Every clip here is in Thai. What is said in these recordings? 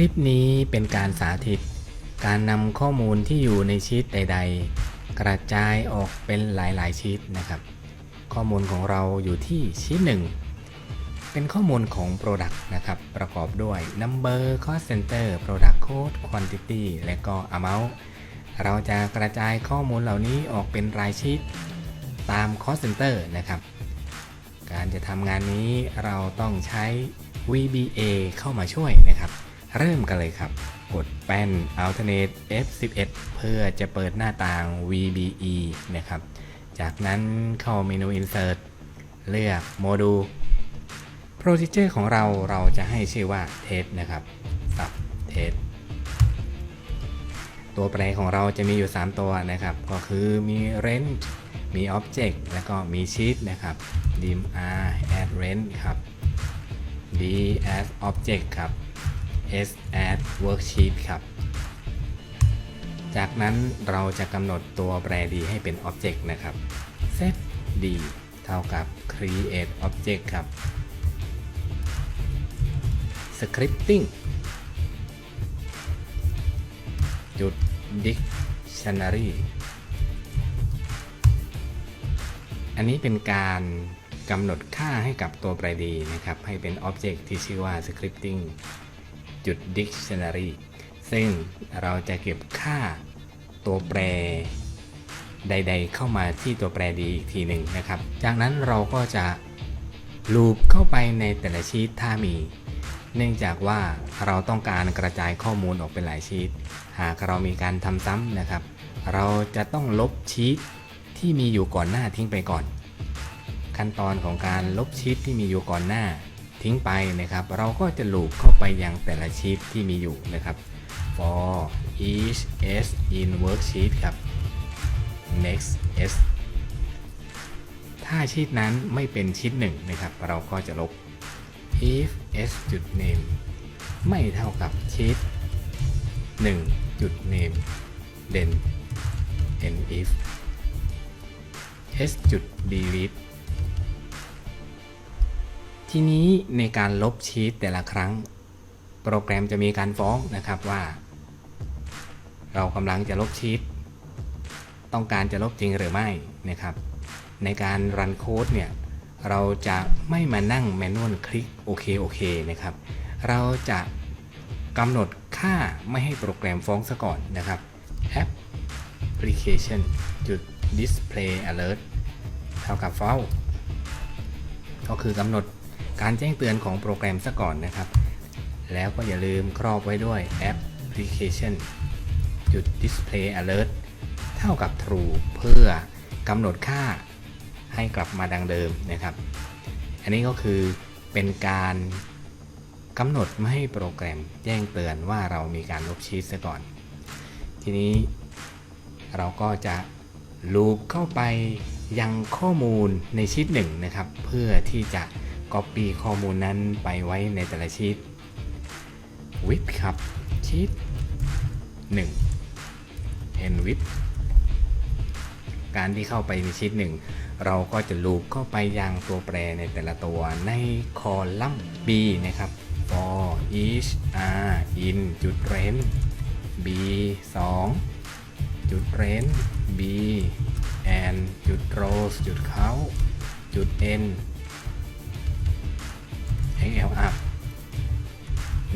ลิปนี้เป็นการสาธิต การนำข้อมูลที่อยู่ในชีตใด ๆ กระจายออกเป็นหลายๆชีตนะครับ ข้อมูลของเราอยู่ที่ชีตหนึ่งเป็นข้อมูลของ Product นะครับ ประกอบด้วย Number Cost Center Product Code Quantity และก็ Amount เราจะกระจายข้อมูลเหล่านี้ออกเป็นรายชีตตาม Cost Center นะครับ การจะทำงานนี้เราต้องใช้ VBA เข้ามาช่วยนะครับ เริ่มกันเลยครับ กดแป้น Alternate F11 เพื่อจะเปิดหน้าต่าง VBE นะครับ จากนั้นเข้าเมนู Insert เลือก Module Procedure ของเราเราจะให้ชื่อว่า Test นะครับ Sub Test ตัวแปรของเราจะมีอยู่ 3 ตัวนะครับ ก็คือมี range มี object แล้วก็มี sheet นะครับ dim r add range ครับ d as object ครับ s add worksheet ครับ จากนั้นเราจะกำหนดตัวแปร d ให้เป็น object นะครับ set d เท่ากับ create object ครับ scripting จุด dictionary อันนี้เป็นการกำหนดค่าให้กับตัวแปรดีนะครับ ให้เป็น Object ที่ชื่อว่า scripting จุด dictionary ซึ่งเราจะเก็บค่าตัวแปรใด ๆ เข้ามาที่ตัวแปรดีอีกทีหนึ่งนะครับ จากนั้นเราก็จะลูปเข้าไปในแต่ละชีตถ้ามี เนื่องจากว่าเราต้องการกระจายข้อมูลออกเป็นหลายชีตหากเรามีการทำซ้ำนะครับ เราจะต้องลบชีตที่มีอยู่ก่อนหน้าทิ้งไปก่อน ขั้นตอนของการลบชีตที่มีอยู่ก่อนหน้า ทิ้งไปนะครับ เราก็จะลูปเข้าไปยังแต่ละชีตที่มีอยู่นะครับ for each s in worksheet ครับ next s ถ้าชีตนั้นไม่เป็นชีตหนึ่งนะครับ เราก็จะลบ if s จุด name ไม่เท่ากับชีต1จุด name then n if s จุด delete ทีนี้ในการลบชีตแต่ละครั้ง โปรแกรมจะมีการฟ้องนะครับว่า เรากำลังจะลบชีตต้องการจะลบจริงหรือไม่นะครับ ในการรันโค้ดเนี่ยเราจะไม่มานั่งแมนนวลคลิกโอเคโอเคนะครับ เราจะกำหนดค่าไม่ให้โปรแกรมฟ้องซะก่อนนะครับ application จุด display alert เท่ากับ false ก็คือกำหนด การแจ้งเตือนของโปรแกรมซะก่อนนะครับ แล้วก็อย่าลืมครอบไว้ด้วย application จุด display alert เท่ากับ true เพื่อกำหนดค่าให้กลับมาดังเดิมนะครับ อันนี้ก็คือเป็นการกำหนดไม่ให้โปรแกรมแจ้งเตือนว่าเรามีการลบชีตซะก่อน ทีนี้เราก็จะลูปเข้าไปยังข้อมูลในชีตหนึ่งนะครับ เพื่อที่จะ Copy ข้อมูลนั้นไปไว้ในแต่ละชีตวิดครับชีต1 n with การที่เข้าไปในชีตหนึ่งเราก็จะลูปเข้าไปยังตัวแปรในแต่ละตัวในคอลัมน์ b นะครับ for each r in จุด range b 2จุด range b and จุด rows จุด count จุด n xl up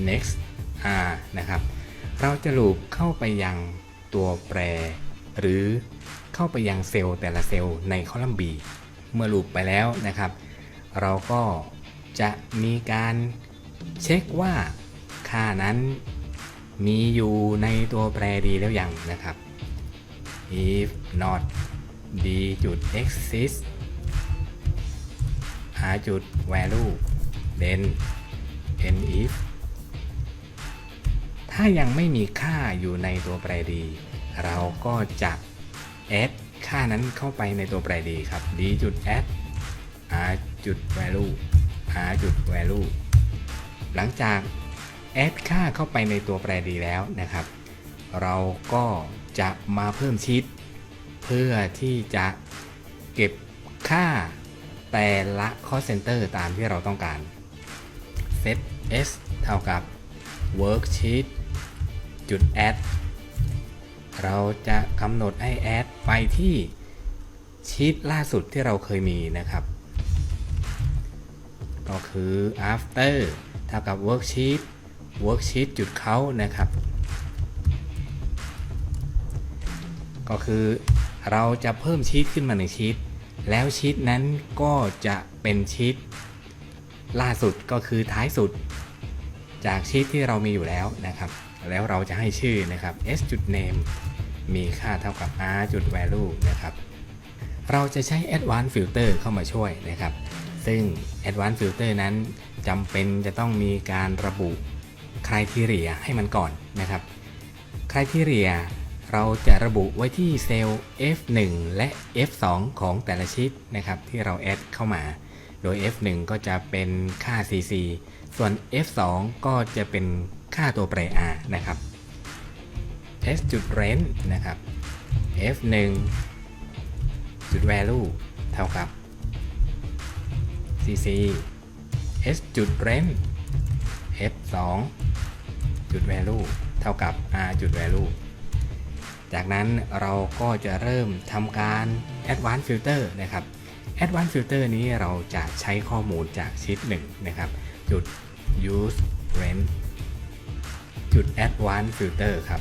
next r นะครับ เราจะลูปเข้าไปยังตัวแปร หรือเข้าไปยังเซลล์แต่ละเซลล์ในคอลัมน์ B เมื่อลูปไปแล้วนะครับ เราก็จะมีการเช็คว่าค่านั้นมีอยู่ในตัวแปรดีแล้วยังนะครับ if not d จุด exist r จุด value then n if ถ้ายังไม่มีค่าอยู่ในตัวแปรดี เราก็จะ add ค่านั้นเข้าไปในตัวแปรดีครับ d จุด add r จุด value r จุด value หลังจาก add ค่าเข้าไปในตัวแปรดีแล้วนะครับ เราก็จะมาเพิ่มชีตเพื่อที่จะเก็บค่าแต่ละ cost center ตามที่เราต้องการ set s เท่ากับ worksheet จุด add เราจะกำหนดให้ add ไปที่ชีตล่าสุดที่เราเคยมีนะครับ ก็คือ after เท่ากับ worksheet worksheet จุดเขานะครับ ก็คือเราจะเพิ่มชีตขึ้นมาหนึ่งชีตแล้วชีตนั้นก็จะเป็นชีต ล่าสุดก็คือท้ายสุด จากชีตที่เรามีอยู่แล้วนะครับ แล้วเราจะให้ชื่อนะครับ s จุด name มีค่าเท่ากับ r จุด value นะครับ เราจะใช้ advanced filter เข้ามาช่วยนะครับ ซึ่ง advanced filter นั้นจำเป็นจะต้องมีการระบุ criteria ให้มันก่อนนะครับ criteria เราจะระบุไว้ที่เซลล์ F1 และ F2 ของแต่ละชีตนะครับที่เราแอดเข้ามา โดย F1 ก็จะเป็นค่า CC ส่วน F2 ก็จะเป็นค่าตัวแปร R นะครับ S จุด range นะครับ F1 จุด value เท่ากับ CC S จุด range F2 จุด value เท่ากับ R จุด value จากนั้นเราก็จะเริ่มทำการ advanced filter นะครับ advanced filter นี้เราจะใช้ข้อมูลจากชีต1นะครับ จุด use range จุด advanced filter ครับ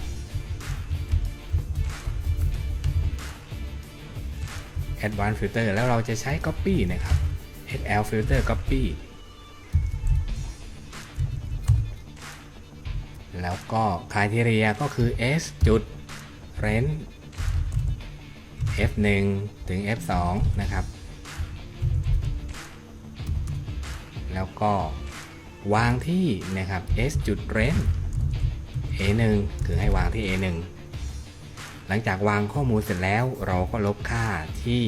advanced filter แล้วเราจะใช้ copy นะครับ SL filter copy แล้วก็ criteria ก็คือ s จุด range f1 ถึง f2 นะครับ ก็วางที่นะครับ s จุด range a1 คือให้วางที่ a1 หลังจากวางข้อมูลเสร็จแล้วเราก็ลบค่าที่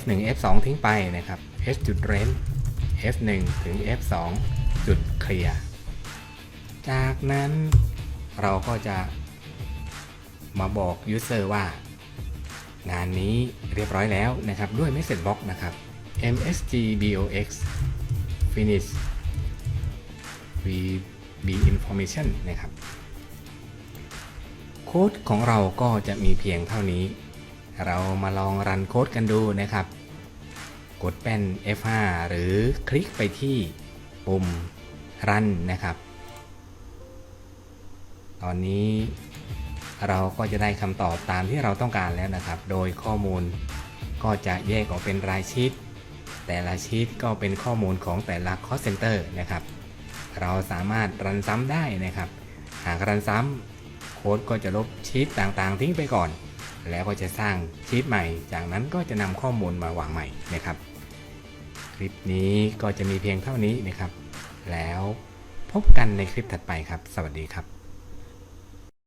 f1 f2 ทิ้งไปนะครับ s จุด range f1 ถึง f2 จุดเคลียจากนั้นเราก็จะมาบอก user ว่างานนี้เรียบร้อยแล้วนะครับ ด้วย message box นะครับ msg box finish vb information นะครับ โค้ดของเราก็จะมีเพียงเท่านี้ เรามาลองรันโค้ดกันดูนะครับ กดแป้น F5 หรือคลิกไปที่ปุ่ม Run นะครับ ตอนนี้เราก็จะได้คำตอบตามที่เราต้องการแล้วนะครับ โดยข้อมูลก็จะแยกออกเป็นรายชีต แต่ละชีตก็เป็นข้อมูลของแต่ละ cost center นะครับ เราสามารถรันซ้ำได้นะครับ หากรันซ้ำโค้ดก็จะลบชีตต่างๆ ทิ้งไปก่อน แล้วก็จะสร้างชีตใหม่ จากนั้นก็จะนำข้อมูลมาวางใหม่นะครับ คลิปนี้ก็จะมีเพียงเท่านี้นะครับ แล้วพบกันในคลิปถัดไปครับ สวัสดีครับ